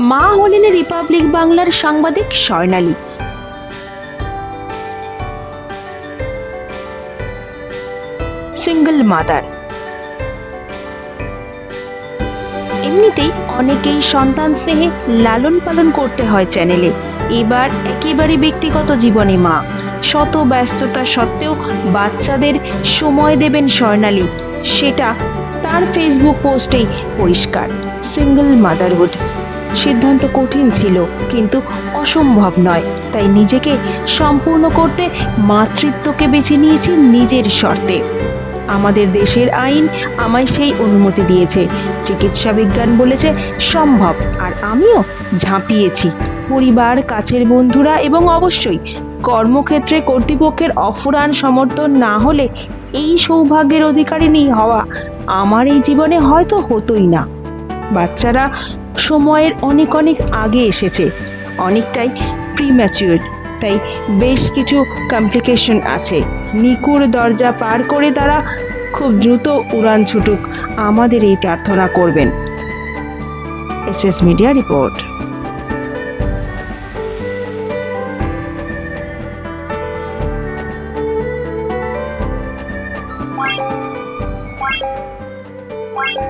মা হলেন রিপাবলিক বাংলার সাংবাদিক স্বর্ণালী। Single mother. এমনিতেই অনেকেই সন্তান স্নেহে লালন পালন করতে হয় চ্যানেলে। এবার একেবারে ব্যক্তিগত জীবনে মা। শত ব্যস্ততা সত্ত্বেও বাচ্চাদের সময় দেবেন স্বর্ণালী। সেটা তার ফেসবুক পোস্টেই পরিষ্কার। Single motherhood. সিদ্ধান্ত কঠিন ছিল, কিন্তু অসম্ভব নয়। তাই নিজেকে সম্পূর্ণ করতে মাতৃত্বকে বেছে নিয়েছি নিজের শর্তে। আমাদের দেশের আইন আমায় সেই অনুমতি দিয়েছে। চিকিৎসা বিজ্ঞান বলেছে সম্ভব, আর আমিও ঝাঁপিয়েছি। পরিবার, কাছের বন্ধুরা এবং অবশ্যই কর্মক্ষেত্রে কর্তৃপক্ষের অফুরান সমর্থন না হলে এই সৌভাগ্যের অধিকারিণী হওয়া আমার এই জীবনে হয়তো হতোই না। বাচ্চারা সময়ের অনেক অনেক আগে এসেছে। অনেকটাই প্রিম্যাচিউর তাই বেশ কিছু কমপ্লিকেশন আছে। নিকুর দরজা পার করে তারা খুব দ্রুত উড়ান ছুটুক। আমাদের এই প্রার্থনা করবেন। S S media report. Bye.